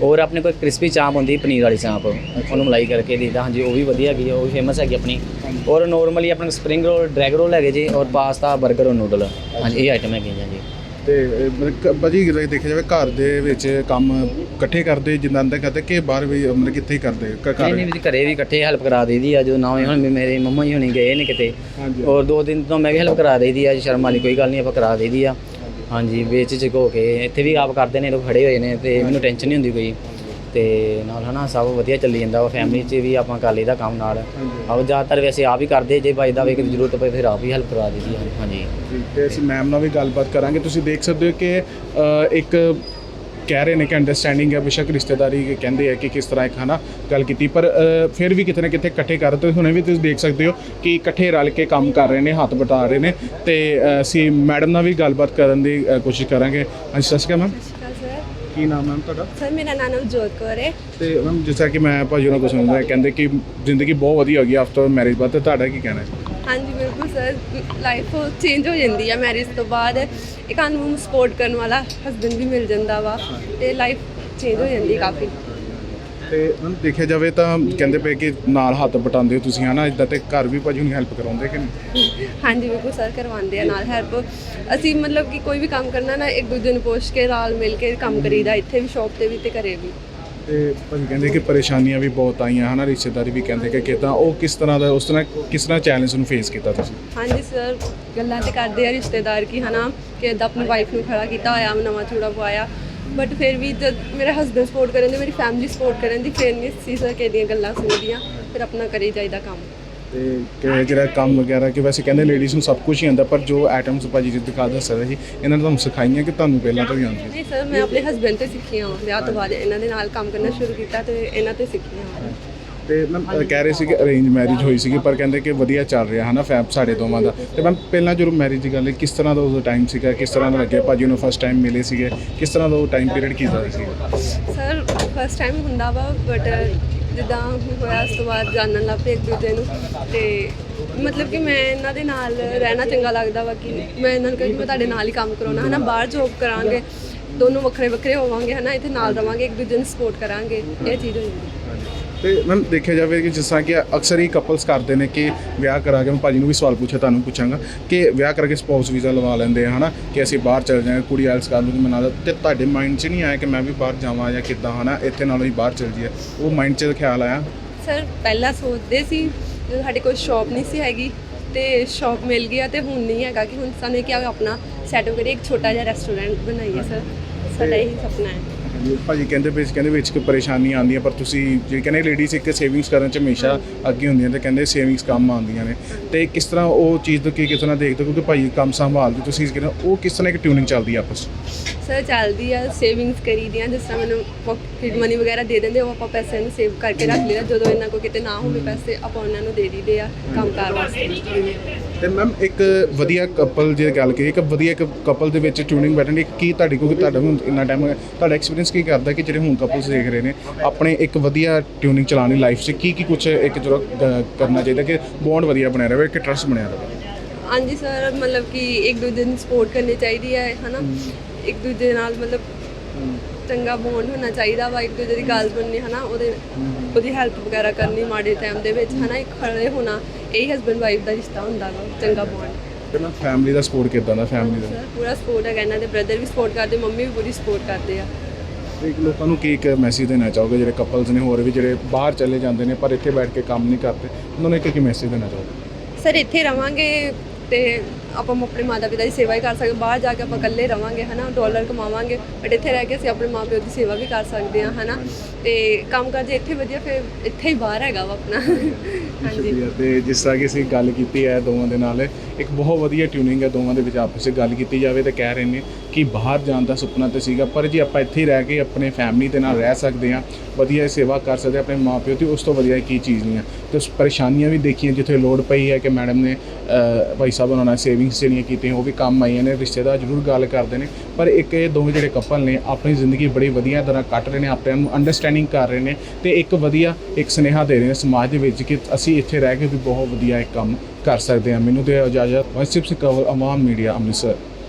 A: ਔਰ ਆਪਣੇ ਕੋਲ ਕ੍ਰਿਸਪੀ ਚਾਂਪ ਹੁੰਦੀ ਪਨੀਰ ਵਾਲੀ ਚਾਂਪ। ਉਹਨੂੰ ਮਲਾਈ ਕਰਕੇ ਦੇਈਦਾ ਹਾਂਜੀ ਉਹ ਵੀ ਵਧੀਆ ਹੈਗੀ ਆ, ਉਹ ਵੀ ਫੇਮਸ ਹੈਗੀ ਆਪਣੀ। ਔਰ ਨੋਰਮਲੀ ਆਪਣਾ ਸਪਰਿੰਗ ਰੋਲ ਡਰੈਗ ਰੋਲ ਹੈਗੇ ਜੀ ਔਰ ਪਾਸਤਾ 버ਗਰ ਔਰ ਨੂਡਲ ਹਾਂਜੀ ਇਹ ਆਈਟਮ ਹੈਗੀਆਂ ਜੀ।
C: ਤੇ ਭਾਜੀ ਦੇਖਿਆ ਜਾਵੇ ਘਰ ਦੇ ਵਿੱਚ ਕੰਮ ਇਕੱਠੇ ਕਰਦੇ ਜਿੰਨਾ ਅੰਦਰ ਕਰਦੇ ਕਿ ਬਾਹਰ ਵੀ ਮਤਲਬ ਕਿੱਥੇ ਹੀ ਕਰਦੇ ਘਰ?
A: ਨਹੀਂ ਵੀ ਘਰੇ ਵੀ ਇਕੱਠੇ ਹੈਲਪ ਕਰਾ ਦੇਈਦੀ ਆ ਜਦੋਂ ਨਾ ਹੋਏ ਹੁਣ ਮੇਰੇ ਮੰਮਾ ਜੀ ਹੁਣੀ ਗਏ ਨੇ ਕਿਤੇ। ਔਰ ਦੋ ਦਿਨ ਤੋਂ ਮੈਂ ਵੀ ਹੈਲਪ ਕਰਾ ਦੇਈਦੀ ਆ ਸ਼ਰਮ ਵਾਲੀ ਕੋਈ ਗੱਲ ਨਹੀਂ ਆਪਾਂ ਕਰਾ ਦੇਈਦੀ ਆ। ਹਾਂਜੀ। ਵੇਚ ਚ ਹੋ ਕੇ ਇੱਥੇ ਵੀ ਆਪ ਕਰਦੇ ਨੇ ਲੋਕ ਖੜੇ ਹੋਏ ਨੇ ਤੇ ਮੈਨੂੰ ਟੈਨਸ਼ਨ ਨਹੀਂ ਹੁੰਦੀ ਕੋਈ। ਤੇ ਨਾਲ ਹਨਾ ਸਭ ਵਧੀਆ ਚੱਲੀ ਜਾਂਦਾ ਵਾ ਫੈਮਿਲੀ 'ਚ ਵੀ ਆਪਾਂ ਕਰ ਲਈਦਾ ਕੰਮ ਨਾਲ। ਆਪ ਜ਼ਿਆਦਾਤਰ ਵੈਸੇ ਆਪ ਹੀ ਕਰਦੇ ਜੇ ਬਾਈ ਦਾ ਵੀ ਕੋਈ ਜ਼ਰੂਰਤ ਪਏ ਫਿਰ ਆਪ ਹੀ ਹੈਲਪ ਕਰਾ ਦਈਦੀ ਆ। ਹਾਂਜੀ।
C: ਤੇ ਅਸੀਂ ਮੈਮ ਨਾਲ ਵੀ ਗੱਲਬਾਤ ਕਰਾਂਗੇ। ਤੁਸੀਂ ਦੇਖ ਸਕਦੇ ਹੋ ਕਿ ਅ, ਇੱਕ ਕਹਿ ਰਹੇ ਨੇ ਕਿ ਅੰਡਰਸਟੈਂਡਿੰਗ ਹੈ ਬੇਸ਼ੱਕ ਰਿਸ਼ਤੇਦਾਰੀ ਕਹਿੰਦੇ ਆ ਕਿ ਕਿਸ ਤਰ੍ਹਾਂ ਇੱਕ ਹਨਾ ਗੱਲ ਕੀਤੀ ਪਰ ਅ, ਫਿਰ ਵੀ ਕਿਤੇ ਨਾ ਕਿਤੇ ਇਕੱਠੇ ਕਰ ਤੇ ਹੁਣੇ ਵੀ ਤੁਸੀਂ ਦੇਖ ਸਕਦੇ ਹੋ ਕਿ ਇਕੱਠੇ ਰਲ ਕੇ ਕੰਮ ਕਰ ਰਹੇ ਨੇ ਹੱਥ ਬਟਾ ਰਹੇ ਨੇ ਤੇ ਅ, ਅਸੀਂ ਮੈਡਮ ਨਾਲ ਵੀ ਗੱਲਬਾਤ ਕਰਨ ਦੀ ਅ, ਕੋਸ਼ਿਸ਼ ਕਰਾਂਗੇ। ਹਾਂਜੀ ਸਤਿ ਸ਼੍ਰੀ ਅਕਾਲ ਮੈਮ ਕੀ ਨਾਮ ਹੈ ਤੁਹਾਡਾ?
B: ਸਰ ਮੇਰਾ ਨਾਮ ਨਵਜੋਤ ਕੌਰ ਹੈ।
C: ਤੇ ਮੈਮ ਜਿਸ ਤਰ੍ਹਾਂ ਕਿ ਮੈਂ ਭਾਜੀ ਉਹਨਾਂ ਕੋਲ ਸੁਣਦਾ ਕਹਿੰਦੇ ਕਿ ਜ਼ਿੰਦਗੀ ਬਹੁਤ ਵਧੀਆ ਹੋ ਗਈ ਆਫਟਰ ਮੈਰਿਜ ਬਾਅਦ ਤੇ ਤੁਹਾਡਾ ਕੀ ਕਹਿਣਾ ਹੈ?
B: ਹਾਂਜੀ ਬਿਲਕੁਲ ਸਰ ਲਾਈਫ ਚੇਂਜ ਹੋ ਜਾਂਦੀ ਹੈ ਮੈਰਿਜ ਤੋਂ ਬਾਅਦ। ਇੱਕ ਨੂੰ ਸਪੋਰਟ ਕਰਨ ਵਾਲਾ ਹਸਬੰਡ ਵੀ ਮਿਲ ਜਾਂਦਾ ਵਾ ਤੇ ਲਾਈਫ ਚੇਂਜ ਹੋ ਜਾਂਦੀ ਕਾਫੀ।
C: ਤੇ ਮੈਮ ਦੇਖਿਆ ਜਾਵੇ ਤਾਂ ਕਹਿੰਦੇ ਪਏ ਕਿ ਨਾਲ ਹੱਥ ਬਟਾਉਂਦੇ ਹੋ ਤੁਸੀਂ ਹਨਾ? ਇਦਾਂ ਤੇ ਘਰ ਵੀ ਭਾਜੀ ਨੂੰ ਹੈਲਪ ਕਰਾਉਂਦੇ ਕਿ ਨਹੀਂ?
B: ਹਾਂਜੀ ਬਿਲਕੁਲ ਸਰ ਕਰਵਾਉਂਦੇ ਆ ਨਾਲ ਹੈਲਪ ਅਸੀਂ ਮਤਲਬ ਕਿ ਕੋਈ ਵੀ ਕੰਮ ਕਰਨਾ ਨਾ ਇੱਕ ਦੂਜੇ ਨੂੰ ਪੁੱਛ ਕੇ ਨਾਲ ਮਿਲ ਕੇ ਕੰਮ ਕਰੀਦਾ ਇੱਥੇ ਵੀ ਸ਼ੌਪ ਤੇ ਵੀ ਤੇ ਘਰੇ ਵੀ।
C: ਤੇ ਭਾਜੀ ਕਹਿੰਦੇ ਕਿ ਪਰੇਸ਼ਾਨੀਆਂ ਵੀ ਬਹੁਤ ਆਈਆਂ ਹਨਾ? ਰਿਸ਼ਤੇਦਾਰੀ ਵੀ ਕਹਿੰਦੇ ਕਿ ਕਿਦਾਂ ਉਹ ਕਿਸ ਤਰ੍ਹਾਂ ਦਾ ਉਸ ਤਰ੍ਹਾਂ ਕਿਸ ਤਰ੍ਹਾਂ ਚੈਲੰਜ ਨੂੰ ਫੇਸ ਕੀਤਾ ਤੁਸੀਂ?
B: ਹਾਂਜੀ ਸਰ ਗੱਲਾਂ ਤੇ ਕਰਦੇ ਆ ਰਿਸ਼ਤੇਦਾਰ ਕੀ ਹਨਾ? ਕਿ ਏਦਾਂ ਆਪਣੀ ਵਾਈਫ ਨੂੰ ਖੜਾ ਕੀਤਾ ਹੋਇਆ ਨਵਾਂ ਚੂੜਾ ਪਵਾਇਆ। ਬਟ ਫਿਰ ਵੀ ਜਦ ਮੇਰੇ ਹਸਬੰਡ ਸਪੋਰਟ ਕਰਨ ਦੇ ਮੇਰੀ ਫੈਮਿਲੀ ਸਪੋਰਟ ਕਰਨ ਦੀ ਫਿਰ ਨਹੀਂ ਸੀ ਸਰ ਕਿ ਦੀਆਂ ਗੱਲਾਂ ਸੁਣਦੀਆਂ। ਫਿਰ ਆਪਣਾ ਕਰੀ ਜਾਈਦਾ ਕੰਮ।
C: ਤੇ ਕਿ ਜਿਹੜਾ ਕੰਮ ਵਗੈਰਾ ਕਿ ਵੈਸੇ ਕਹਿੰਦੇ ਲੇਡੀਜ਼ ਨੂੰ ਸਭ ਕੁਝ ਹੀ ਆਉਂਦਾ ਪਰ ਜੋ ਆਈਟਮਸ ਭਾਜੀ ਜੀ ਦਿਖਾ ਦੱਸ ਰਹੇ ਸੀ ਇਹਨਾਂ ਨੇ ਤੁਹਾਨੂੰ ਸਿਖਾਈਆਂ ਕਿ ਤੁਹਾਨੂੰ ਪਹਿਲਾਂ ਤੋਂ ਹੀ ਆਉਂਦੀਆਂ
B: ਨਹੀਂ ਸਰ ਮੈਂ ਆਪਣੇ ਹਸਬੰਡ ਤੇ ਸਿੱਖੀਆਂ ਵਿਆਹ ਤੋਂ ਬਾਅਦ ਇਹਨਾਂ ਦੇ ਨਾਲ ਕੰਮ ਕਰਨਾ ਸ਼ੁਰੂ ਕੀਤਾ ਤੇ ਇਹਨਾਂ ਤੇ ਸਿੱਖੀਆਂ।
C: ਤੇ ਮੈਮ ਕਹਿ ਰਹੇ ਸੀ ਕਿ ਅਰੇਂਜ ਮੈਰਿਜ ਹੋਈ ਸੀਗੀ, ਪਰ ਕਹਿੰਦੇ ਕਿ ਵਧੀਆ ਚੱਲ ਰਿਹਾ, ਹਨਾ ਫੈਬ ਸਾਡੇ ਦੋਵਾਂ ਦਾ। ਤੇ ਮੈਮ, ਪਹਿਲਾਂ ਜਦੋਂ ਮੈਰਿਜ ਦੀ ਗੱਲ ਹੈ, ਕਿਸ ਤਰ੍ਹਾਂ ਦਾ ਉਹ ਟਾਈਮ ਸੀਗਾ? ਕਿਸ ਤਰ੍ਹਾਂ ਦਾ ਲੱਗਿਆ? ਭਾਜੀ ਨੂੰ ਫਸਟ ਟਾਈਮ ਮਿਲੇ ਸੀਗੇ। ਕਿਸ ਤਰ੍ਹਾਂ ਦਾ ਉਹ ਟਾਈਮ ਪੀਰੀਅਡ ਕੀਤਾ ਸੀਗਾ
B: ਸਰ ਫਸਟ ਟਾਈਮ ਹੁੰਦਾ ਵਾ ਬਟ ਜਿੱਦਾਂ ਹੋਇਆ, ਉਸ ਤੋਂ ਬਾਅਦ ਜਾਣਨ ਲੱਗ ਪਏ ਇੱਕ ਦੂਜੇ ਨੂੰ। ਤੇ ਮਤਲਬ ਕਿ ਮੈਂ ਇਹਨਾਂ ਦੇ ਨਾਲ ਰਹਿਣਾ ਚੰਗਾ ਲੱਗਦਾ ਵਾ ਕਿ ਮੈਂ ਇਹਨਾਂ ਨੂੰ ਕਹਿੰਦੀ ਮੈਂ ਤੁਹਾਡੇ ਨਾਲ ਹੀ ਕੰਮ ਕਰਾਉਣਾ, ਹਨਾ, ਬਾਹਰ ਜੋਬ ਕਰਾਂਗੇ, ਦੋਨੋਂ ਵੱਖਰੇ ਵੱਖਰੇ ਹੋਵਾਂਗੇ, ਹਨਾ, ਇੱਥੇ ਨਾਲ ਰਵਾਂਗੇ ਇੱਕ ਦੂਜੇ ਨੂੰ ਸਪੋਰਟ ਕਰਾਂਗੇ, ਇਹ ਚੀਜ਼ ਹੋ ਜਾਂਦੀ
C: ਤੇ ਮੈਮ ਦੇਖਿਆ ਜਾਵੇ ਕਿ ਜਿਸ ਤਰ੍ਹਾਂ ਕਿ ਅਕਸਰ ਹੀ ਕਪਲਸ ਕਰਦੇ ਨੇ ਕਿ ਵਿਆਹ ਕਰਾ ਕੇ ਮੈਂ ਭਾਜੀ ਨੂੰ ਵੀ ਸਵਾਲ ਪੁੱਛਿਆ ਤੁਹਾਨੂੰ ਪੁੱਛਾਂਗਾ ਕਿ ਵਿਆਹ ਕਰਕੇ ਸਪਾਊਸ ਵੀਜ਼ਾ ਲਵਾ ਲੈਂਦੇ ਆ ਹਨਾ? ਕਿ ਅਸੀਂ ਬਾਹਰ ਚਲ ਜਾਵਾਂਗੇ ਕੁੜੀ ਆਇਲਸ ਕਰ ਲੂਗੀ ਮਨਾ ਤੇ ਤੁਹਾਡੇ ਮਾਈਂਡ 'ਚ ਨਹੀਂ ਆਇਆ ਕਿ ਮੈਂ ਵੀ ਬਾਹਰ ਜਾਵਾਂ ਜਾਂ ਕਿੱਦਾਂ ਹਨਾ? ਇੱਥੇ ਨਾਲੋਂ ਹੀ ਬਾਹਰ ਚਲ ਜੀਏ ਉਹ ਮਾਈਂਡ 'ਚ ਖਿਆਲ ਆਇਆ?
B: ਸਰ ਪਹਿਲਾਂ ਸੋਚਦੇ ਸੀ ਜਦੋਂ ਸਾਡੇ ਕੋਲ ਸ਼ਾਪ ਨਹੀਂ ਸੀ ਹੈਗੀ ਤੇ ਸ਼ਾਪ ਮਿਲ ਗਿਆ ਤੇ ਹੁਣ ਨਹੀਂ ਹੈਗਾ ਕਿ ਹੁਣ ਸਾਨੂੰ ਕਿ ਆਪਣਾ ਸੈਟਅਪ ਕਰੀਏ ਇੱਕ ਛੋਟਾ ਜਿਹਾ ਰੈਸਟੋਰੈਂਟ ਬਣਾਈਏ ਸਰ। ਸਾਡਾ ਇਹੀ ਸੁਪਨਾ ਹੈ।
C: ਭਾਜੀ ਕਹਿੰਦੇ ਪਏ ਕਹਿੰਦੇ ਵਿੱਚ ਕੋਈ ਪਰੇਸ਼ਾਨੀ ਆਉਂਦੀ ਹੈ ਪਰ ਤੁਸੀਂ ਜੇ ਕਹਿੰਦੇ ਲੇਡੀਜ਼ ਇੱਕ ਸੇਵਿੰਗਸ ਕਰਨ 'ਚ ਹਮੇਸ਼ਾ ਅੱਗੇ ਹੁੰਦੀਆਂ ਤੇ ਕਹਿੰਦੇ ਸੇਵਿੰਗਸ ਕੰਮ ਆਉਂਦੀਆਂ ਨੇ ਤੇ ਕਿਸ ਤਰ੍ਹਾਂ ਉਹ ਚੀਜ਼ ਤੋਂ ਕੀ ਕਿਸ ਤਰ੍ਹਾਂ ਦੇਖਦੇ ਹੋ? ਕਿਉਂਕਿ ਭਾਜੀ ਕੰਮ ਸੰਭਾਲਦੇ ਤੁਸੀਂ ਕਿਸ ਤਰ੍ਹਾਂ ਉਹ ਕਿਸ ਤਰ੍ਹਾਂ ਇੱਕ ਟਿਊਨਿੰਗ ਚੱਲਦੀ ਆਪਸ 'ਚ
B: ਸਰ ਚੱਲਦੀ ਆ ਸੇਵਿੰਗਸ ਕਰੀਦੀਆਂ ਜਿਸ ਤਰ੍ਹਾਂ ਮੈਨੂੰ ਪਾਕਟ ਮਨੀ ਵਗੈਰਾ ਦੇ ਦਿੰਦੇ ਉਹ ਆਪਾਂ ਪੈਸੇ ਨੂੰ ਸੇਵ ਕਰਕੇ ਰੱਖ ਲਈਦਾ। ਜਦੋਂ ਇਹਨਾਂ ਕੋਲ ਕਿਤੇ ਨਾ ਹੋਵੇ ਪੈਸੇ ਆਪਾਂ ਉਹਨਾਂ ਨੂੰ ਦੇ ਦਿੰਦੇ ਆ ਕੰਮਕਾਰ ਵਾਸਤੇ।
C: ਤੇ ਮੈਮ ਇੱਕ ਵਧੀਆ ਕਪਲ ਜੇ ਗੱਲ ਕਰੀਏ ਇੱਕ ਵਧੀਆ ਇੱਕ ਕਪਲ ਦੇ ਵਿੱਚ ਟਿਊਨਿੰਗ ਬੈਠਣ ਦੀ ਕੀ ਤੁਹਾਡੀ ਕਿਉਂਕਿ ਤੁਹਾਡਾ ਹੁਣ ਇੰਨਾ ਟਾਈਮ ਤੁਹਾਡਾ ਐਕਸਪੀਰੀਅੰਸ ਕੀ ਕਰਦਾ ਕਿ ਜਿਹੜੇ ਹੁਣ ਕਪਲਸ ਦੇਖ ਰਹੇ ਨੇ ਆਪਣੇ ਇੱਕ ਵਧੀਆ ਟਿਊਨਿੰਗ ਚਲਾਉਣ ਲਾਈਫ 'ਚ ਕੀ ਕੀ ਕੁਝ ਇੱਕ ਕ- ਕਰਨਾ ਚਾਹੀਦਾ ਕਿ ਬੌਂਡ ਵਧੀਆ ਬਣਿਆ ਰਹੇ ਕਿ ਟਰਸਟ ਬਣਿਆ ਰਹੇ?
B: ਹਾਂਜੀ ਸਰ ਮਤਲਬ ਕਿ ਇੱਕ ਦੂਜੇ ਨੂੰ ਸਪੋਰਟ ਕਰਨੀ ਚਾਹੀਦੀ ਹੈ ਹਨਾ? ਇੱਕ ਦੂਜੇ ਨਾਲ ਮਤਲਬ ਚੰਗਾ ਬੌਂਡ ਹੋਣਾ ਚਾਹੀਦਾ ਵਾ ਇੱਕ ਦੂਜੇ ਦੀ ਗੱਲ ਸੁਣਨੀ ਹਨਾ? ਉਹਦੇ ਉਹਦੀ ਹੈਲਪ ਵਗੈਰਾ ਕਰਨੀ ਮਾੜੇ ਟਾਈਮ ਦੇ ਵਿੱਚ ਹਨਾ? ਇੱਕ ਖੜੇ ਹੋਣਾ ਇਹ ਹਸਬੰਡ ਵਾਈਫ ਦਾ ਰਿਸ਼ਤਾ ਹੁੰਦਾ ਵਾ ਚੰਗਾ ਬੌਂਡ
C: ਮੈਂ ਫੈਮਿਲੀ ਦਾ ਸਪੋਰਟ ਕਿਦਾਂ ਦਾ ਫੈਮਿਲੀ ਦਾ?
B: ਸਰ ਪੂਰਾ ਸਪੋਰਟ ਹੈ ਇਹਨਾਂ ਦੇ ਬ੍ਰਦਰ ਵੀ ਸਪੋਰਟ ਕਰਦੇ ਮੰਮੀ ਵੀ ਪੂਰੀ ਸਪੋਰਟ ਕਰਦੇ ਆ।
C: ਇੱਕ ਲੋਕਾਂ ਨੂੰ ਕੀ ਇੱਕ ਮੈਸੇਜ ਦੇਣਾ ਚਾਹੋਗੇ? ਜਿਹੜੇ ਕਪਲਸ ਨੇ ਹੋਰ ਵੀ ਜਿਹੜੇ ਬਾਹਰ ਚਲੇ ਜਾਂਦੇ ਨੇ ਪਰ ਇੱਥੇ ਬੈਠ ਕੇ ਕੰਮ ਨਹੀਂ ਕਰਦੇ ਉਹਨਾਂ ਨੂੰ ਇੱਕ ਕੀ ਮੈਸੇਜ ਦੇਣਾ ਚਾਹੋਗੇ?
B: ਸਰ ਇੱਥੇ ਰਵਾਂਗੇ ਤੇ ਆਪਾਂ ਆਪਣੇ ਮਾਤਾ ਪਿਤਾ ਦੀ ਸੇਵਾ ਹੀ ਕਰ ਸਕਦੇ ਬਾਹਰ ਜਾ ਕੇ ਆਪਾਂ ਇਕੱਲੇ ਰਵਾਂਗੇ ਹਨਾ? ਡਾਲਰ ਕਮਾਵਾਂਗੇ। ਬਟ ਇੱਥੇ ਰਹਿ ਕੇ ਅਸੀਂ ਆਪਣੇ ਮਾਪਿਓ ਦੀ ਸੇਵਾ ਵੀ ਕਰ ਸਕਦੇ ਹਾਂ ਹਨਾ? ਤੇ ਕੰਮ ਕਰ ਜੇ ਇੱਥੇ ਵਧੀਆ ਫਿਰ ਇੱਥੇ ਹੀ ਬਾਹਰ ਹੈਗਾ ਵਾ ਆਪਣਾ। ਹਾਂਜੀ।
C: ਤੇ ਜਿਸ ਤਰ੍ਹਾਂ ਕਿ ਅਸੀਂ ਗੱਲ ਕੀਤੀ ਹੈ ਦੋਵਾਂ ਦੇ ਨਾਲ ਇੱਕ ਬਹੁਤ ਵਧੀਆ ਟਿਊਨਿੰਗ ਹੈ ਦੋਵਾਂ ਦੇ ਵਿੱਚ ਆਪਸ ਵਿੱਚ ਗੱਲ ਕੀਤੀ ਜਾਵੇ ਤੇ ਕਹਿ ਰਹੇ ਨੇ ਕਿ ਬਾਹਰ ਜਾਣ ਦਾ ਸੁਪਨਾ ਤੇ ਸੀਗਾ, ਪਰ ਜੇ ਆਪਾਂ ਇੱਥੇ ਹੀ ਰਹਿ ਕੇ ਆਪਣੇ ਫੈਮਿਲੀ ਦੇ ਨਾਲ ਰਹਿ ਸਕਦੇ ਹਾਂ, ਵਧੀਆ ਸੇਵਾ ਕਰ ਸਕਦੇ ਹਾਂ ਆਪਣੇ ਮਾਪਿਓ ਦੀ, ਉਸ ਤੋਂ ਵਧੀਆ ਕੀ ਚੀਜ਼ ਨਹੀਂ ਹੈ। ਤੇ ਉਸ ਪਰੇਸ਼ਾਨੀਆਂ ਵੀ ਦੇਖੀਆਂ, ਜਿੱਥੇ ਲੋੜ ਪਈ ਹੈ ਕਿ ਮੈਡਮ ਨੇ ਭਾਈ ਸਾਹਿਬ ਉਹਨਾਂ ਨਾਲ ਸੇਵਿੰਗਸ ਜਿਹੜੀਆਂ ਕੀਤੀਆਂ, ਉਹ ਵੀ ਕੰਮ ਆਈਆਂ ਨੇ, ਰਿਸ਼ਤੇਦਾਰ ਜ਼ਰੂਰ ਗੱਲ ਕਰਦੇ ਨੇ, ਪਰ ਇੱਕ ਇਹ ਦੋਵੇਂ ਜਿਹੜੇ ਕਪਲ ਨੇ, ਆਪਣੀ ਜ਼ਿੰਦਗੀ ਬੜੀ ਵਧੀਆ ਤਰ੍ਹਾਂ ਕੱਟ ਰਹੇ ਨੇ, ਆਪਣੇ ਨੂੰ ਅੰਡਰਸਟੈਂਡਿੰਗ ਕਰ ਰਹੇ ਨੇ, ਤੇ ਇੱਕ ਵਧੀਆ, ਇੱਕ ਸੁਨੇਹਾ ਦੇ ਰਹੇ ਨੇ ਸਮਾਜ ਦੇ ਵਿੱਚ ਕਿ ਅਸੀਂ ਇੱਥੇ ਰਹਿ ਕੇ ਵੀ ਬਹੁਤ ਵਧੀਆ ਇੱਕ ਕੰਮ ਕਰ ਸਕਦੇ ਹਾਂ। ਮੈਨੂੰ ਤੇ ਇਜਾਜ਼ਤ ਵਸਿਪ ਸਿੰਘ ਕਵਲ ਅਵਾਮ ਮੀਡੀਆ ਅੰਮ੍ਰਿਤਸਰ